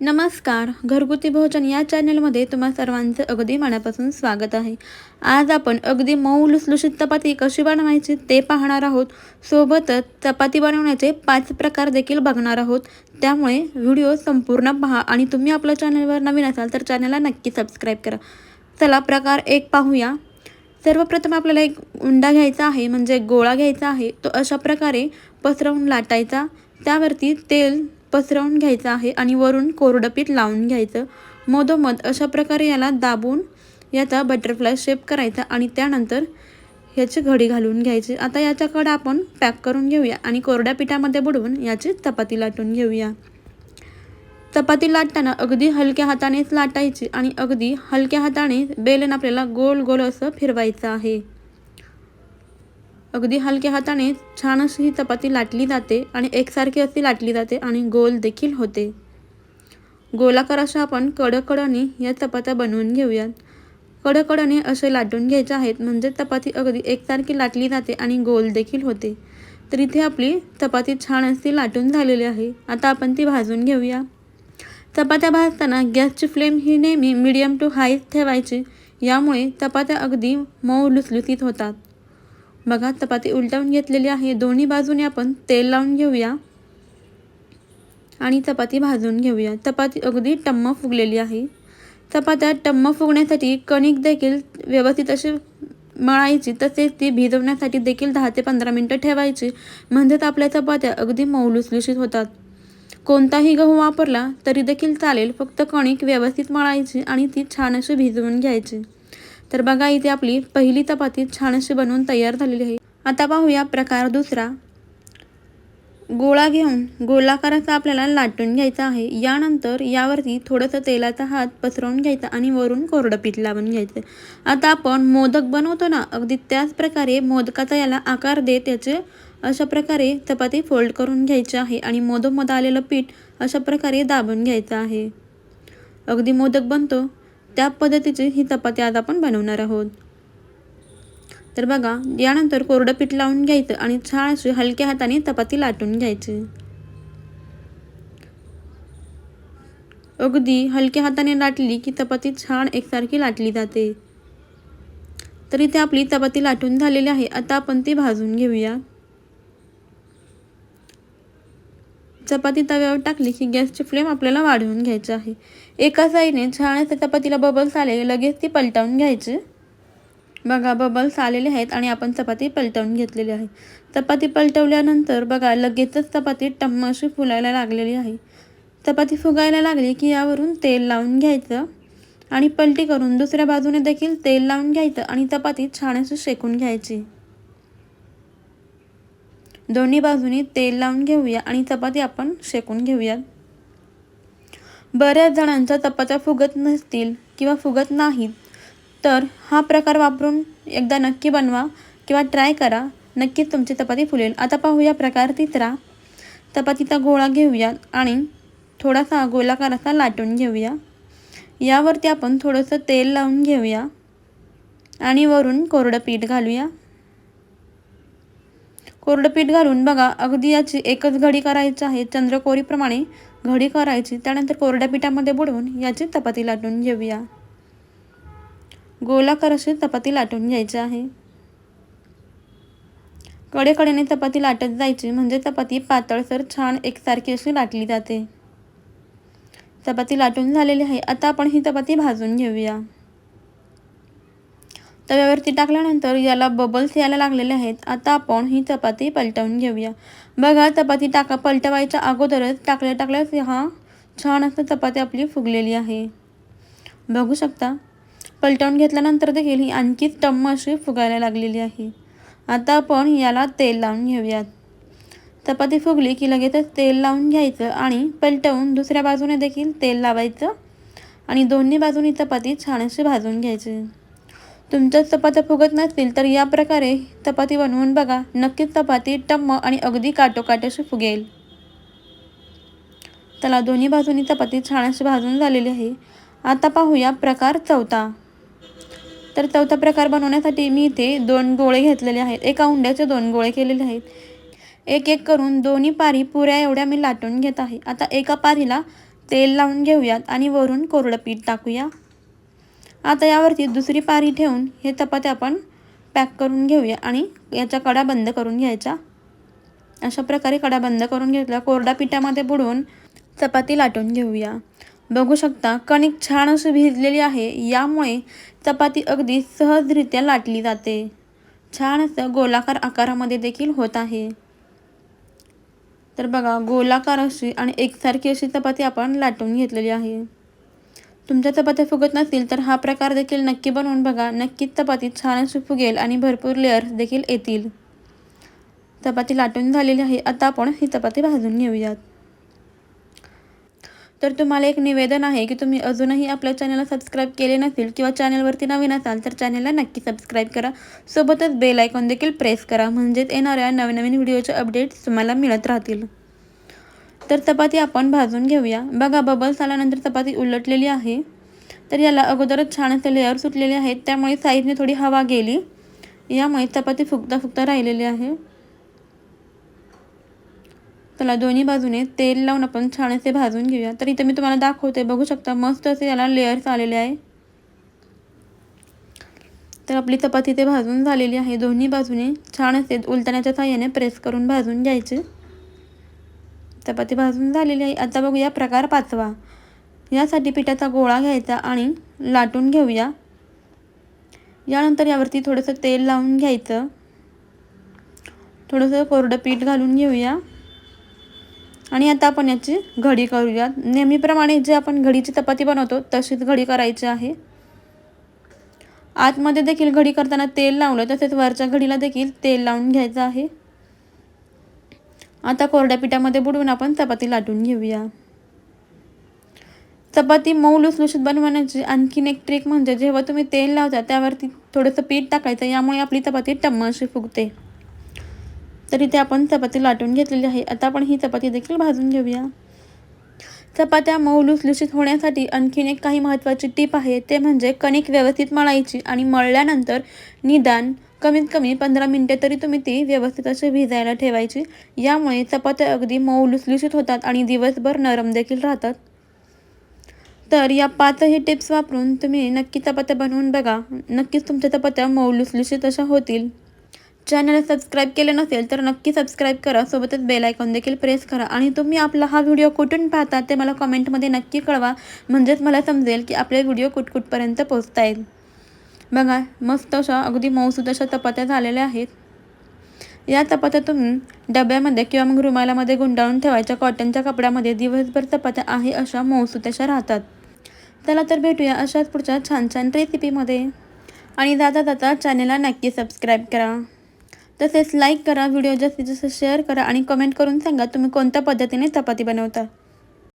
नमस्कार घरगुती भोजन या चॅनलमध्ये तुम्हा सर्वांचं अगदी मनापासून स्वागत आहे. आज आपण अगदी मऊ लुसलुशीत चपाती कशी बनवायची ते पाहणार आहोत. सोबतच चपाती बनवण्याचे पाच प्रकार देखील बघणार आहोत. त्यामुळे व्हिडिओ संपूर्ण पहा आणि तुम्ही आपल्या चॅनलवर नवीन असाल तर चॅनलला नक्की सबस्क्राईब करा. चला प्रकार एक पाहूया. सर्वप्रथम आपल्याला एक उंडा घ्यायचा आहे म्हणजे गोळा घ्यायचा आहे. तो अशा प्रकारे पसरवून लाटायचा. त्यावरती तेल पसरवून घ्यायचं आहे आणि वरून कोरडं पीठ लावून घ्यायचं. मधोमध अशा प्रकारे याला दाबून याचा बटरफ्लाय शेप करायचा आणि त्यानंतर ह्याची घडी घालून घ्यायची. आता याच्याकडं आपण पॅक करून घेऊया आणि कोरड्या पिठामध्ये बुडवून याची चपाती लाटून घेऊया. चपाती लाटताना अगदी हलक्या हातानेच लाटायची आणि अगदी हलक्या हाताने बेलन आपल्याला गोल गोल असं फिरवायचं आहे. अगदी हलक्या हाताने छान अशी ही चपाती लाटली जाते आणि एकसारखी अशी लाटली जाते आणि गोल देखील होते. गोलाकार अशा आपण कडकडाने या चपात्या बनवून घेऊयात. कडकडाने असे लाटून घ्यायचे आहेत म्हणजे चपाती अगदी एकसारखी लाटली जाते आणि गोल देखील होते. तर इथे आपली चपाती छान अशी लाटून झालेली आहे. आता आपण ती भाजून घेऊया. चपात्या भाजताना गॅसची फ्लेम ही नेहमी मिडियम टू हाय ठेवायची. यामुळे चपात्या अगदी मऊ लुसलुसीत होतात. बघा चपाती उलटवून घेतलेली आहे. दोन्ही बाजूने आपण तेल लावून घेऊया आणि चपाती भाजून घेऊया. चपाती अगदी टम्म फुगलेली आहे. चपात्या टम्म फुगण्यासाठी कणिक देखील व्यवस्थित अशी मळायची तसेच ती भिजवण्यासाठी देखील दहा ते पंधरा मिनटं ठेवायची. म्हणजेच आपल्या चपात्या अगदी मौलुसलुशीत होतात. कोणताही गहू वापरला तरी देखील चालेल. फक्त कणिक व्यवस्थित मळायची आणि ती छान अशी भिजवून घ्यायची. तर बघा इथे आपली पहिली चपाती छान अशी बनवून तयार झालेली आहे. आता पाहूया प्रकार दुसरा. गोळा घेऊन गोलाकाराचा आपल्याला लाटून घ्यायचा आहे. यानंतर यावरती थोडंसं तेलाचा हात पसरवून घ्यायचा आणि वरून कोरडं पीठ लावून घ्यायचं. आता आपण मोदक बनवतो ना अगदी त्याच प्रकारे मोदकाचा याला आकार देत याचे अशा प्रकारे चपाती फोल्ड करून घ्यायची आहे आणि मोदकमध्ये आलेलं पीठ अशा प्रकारे दाबून घ्यायचं आहे. अगदी मोदक बनतो. त्या पद्धतीची ही चपाती आज आपण बनवणार आहोत. तर बघा यानंतर कोरडं पीठ लावून घ्यायचं आणि छान अशी हलक्या हाताने चपाती लाटून घ्यायची. अगदी हलक्या हाताने लाटली की चपाती छान एकसारखी लाटली जाते. तर इथे आपली चपाती लाटून झालेली आहे. आता आपण ती भाजून घेऊया. चपाती तव्यावर टाकली की गॅसची फ्लेम आपल्याला वाढवून घ्यायची आहे. एका साईडने छान असं चपातीला बबल्स आले लगेच ती पलटवून घ्यायची. बघा बबल्स आलेले आहेत आणि आपण चपाती पलटवून घेतलेली आहे. चपाती पलटवल्यानंतर बघा लगेचच चपाती टम्म अशी फुलायला लागलेली आहे. चपाती फुगायला लागली की यावरून तेल लावून घ्यायचं आणि पलटी करून दुसऱ्या बाजूने देखील तेल लावून घ्यायचं आणि चपाती छान अशी शेकून घ्यायची. दोन्ही बाजूनी तेल लावून घेऊया आणि चपाती आपण शेकून घेऊयात. बऱ्याच जणांच्या चपात्या फुगत नसतील किंवा फुगत नाहीत तर हा प्रकार वापरून एकदा नक्की बनवा किंवा ट्राय करा. नक्कीच तुमची चपाती फुलेल. आता पाहूया प्रकार तिसरा. चपातीचा गोळा घेऊया आणि थोडासा गोलाकार असा लाटून घेऊया. यावरती आपण थोडंसं तेल लावून घेऊया आणि वरून कोरडं पीठ घालूया. कोरडं पीठ घालून बघा अगदी याची एकच घडी करायची आहे चंद्रकोरीप्रमाणे घडी करायची त्यानंतर कोरड्या पिठामध्ये बुडवून याची चपाती लाटून घेऊया. गोलाकार अशी चपाती लाटून घ्यायची आहे. कडेकडेने चपाती लाटत जायची म्हणजे चपाती पातळसर छान एकसारखी अशी लाटली जाते. चपाती लाटून झालेली आहे आता आपण ही चपाती भाजून घेऊया. तव्यावरती टाकल्यानंतर याला बबल्स यायला लागलेले आहेत. आता आपण ही चपाती पलटवून घेऊया. बघा चपाती टाका पलटवायच्या अगोदरच टाकल्या टाकल्याच हा छान असं चपाती आपली फुगलेली आहे. बघू शकता पलटवून घेतल्यानंतर देखील ही आणखीच टम्म अशी फुगायला लागलेली आहे. आता आपण याला तेल लावून घेऊयात. चपाती फुगली की लगेचच तेल लावून घ्यायचं आणि पलटवून दुसऱ्या बाजूने देखील तेल लावायचं आणि दोन्ही बाजूनी चपाती छान अशी भाजून घ्यायची. तुमच्या चपात्या फुगत नसतील तर या प्रकारे चपाती बनवून बघा. नक्कीच चपाती टम्म आणि अगदी काटोकाट अशी फुगेल. त्याला दोन्ही बाजूनी चपाती छान अशी भाजून झालेली आहे. आता पाहूया प्रकार चौथा. तर चौथा प्रकार बनवण्यासाठी मी इथे दोन गोळे घेतलेले आहेत. एका उंड्याचे दोन गोळे केलेले आहेत. एक एक करून दोन्ही पारी पुऱ्या एवढ्या मी लाटून घेत आहे. आता एका पारीला तेल लावून घेऊयात आणि वरून कोरडं पीठ टाकूया. आता यावरती दुसरी पारी ठेवून हे चपाती आपण पॅक करून घेऊया आणि याच्या कडा बंद करून घ्यायच्या अशा प्रकारे कडा बंद करून घेतला. कोरडा पिठामध्ये बुडवून चपाती लाटून घेऊया. बघू शकता कणिक छान अशी भिजलेली आहे. यामुळे चपाती अगदी सहजरित्या लाटली जाते. छान असं गोलाकार आकारामध्ये देखील होत आहे. तर बघा गोलाकार अशी आणि एकसारखी अशी चपाती आपण लाटून घेतलेली आहे. तुमच्या चपात्या फुगत नसतील तर हा प्रकार देखील नक्की बनवून बघा. नक्कीच चपाती छान अशी फुगेल आणि भरपूर लेअर्स देखील येतील. चपाती लाटून झालेली आहे. आता आपण ही चपाती भाजून घेऊयात. तर तुम्हाला एक निवेदन आहे की तुम्ही अजूनही आपल्या चॅनलला सबस्क्राईब केले नसेल किंवा चॅनलवरती नवीन असाल तर चॅनलला नक्की सबस्क्राईब करा. सोबतच बेल आयकॉन देखील प्रेस करा. म्हणजेच येणाऱ्या नवीन नवीन व्हिडिओचे अपडेट्स तुम्हाला मिळत राहतील. तर चपाती आपण भाजून घेऊया. बघा बबल्स आल्यानंतर चपाती उलटलेली आहे. तर याला अगोदरच छान असे लेअर सुटलेले आहेत. त्यामुळे साईडने थोडी हवा गेली. यामुळे चपाती फुगता फुगता राहिलेली आहे. त्याला दोन्ही बाजूने तेल लावून आपण छान असे भाजून घेऊया. तर इथे मी तुम्हाला दाखवते. बघू शकता मस्त असे याला लेअर्स आलेले आहे. तर आपली चपाती ते भाजून झालेली आहे. दोन्ही बाजूने छान असे उलटण्याच्या साह्याने प्रेस करून भाजून घ्यायचे. चपाती भाजून झालेली आहे. आता बघूया प्रकार पाचवा. यासाठी पिठाचा गोळा घ्यायचा आणि लाटून घेऊया. यानंतर यावरती थोडंसं तेल लावून घ्यायचं. थोडंसं कोरडं पीठ घालून घेऊया. आणि आता आपण याची घडी करूयात. नेहमीप्रमाणे जे आपण घडीची चपाती बनवतो तशीच घडी करायची आहे. आतमध्ये देखील घडी करताना तेल लावलं तसेच वरच्या घडीला देखील तेल लावून घ्यायचं आहे. आता कोरड्या पिठामध्ये बुडवून आपण चपाती लाटून घेऊया. चपाती मऊ लुसलुशीत बनवण्याची आणखीन एक ट्रिक म्हणजे जेव्हा तुम्ही तेल लावता त्यावरती थोडंसं पीठ टाकायचं यामुळे आपली चपाती टम्म अशी फुगते. तर इथे आपण चपाती लाटून घेतलेली आहे. आता आपण ही चपाती देखील भाजून घेऊया. चपात्या मऊ लुसलुशीत होण्यासाठी आणखीन एक काही महत्त्वाची टीप आहे. ते म्हणजे कणिक व्यवस्थित मळायची आणि मळल्यानंतर निदान कमीत कमी पंधरा मिनटे तरी तुम्ही ती व्यवस्थित अशी भिजायला ठेवायची. यामुळे चपात्या अगदी मऊ लुसलुशीत होतात आणि दिवसभर नरम देखील राहतात. तर या पाचही टिप्स वापरून तुम्ही नक्की चपात्या बनवून बघा. नक्कीच तुमच्या चपात्या मऊ लुसलुशीत अशा होतील. चॅनल सबस्क्राईब केले नसेल तर नक्की सबस्क्राईब करा. सोबतच बेल आयकॉन देखील प्रेस करा. आणि तुम्ही आपला हा व्हिडिओ कुठून पाहता ते मला कमेंटमध्ये नक्की कळवा. म्हणजेच मला समजेल की आपले व्हिडिओ कुठकुठपर्यंत पोचता येईल बघा मस्त अशा अगदी मऊसूद अशा चपात्या झालेल्या आहेत. या चपात्या तुम्ही डब्यामध्ये किंवा मग रुमालामध्ये गुंडाळून ठेवायच्या कॉटनच्या कपड्यामध्ये दिवसभर चपात्या आहे अशा मऊसूद अशा राहतात. चला तर भेटूया अशाच पुढच्या छान छान रेसिपीमध्ये आणि जाता जाता चॅनेलला नक्की सबस्क्राईब करा. तसेच लाईक करा व्हिडिओ जास्तीत जास्त शेअर करा आणि कमेंट करून सांगा तुम्ही कोणत्या पद्धतीने चपाती बनवता.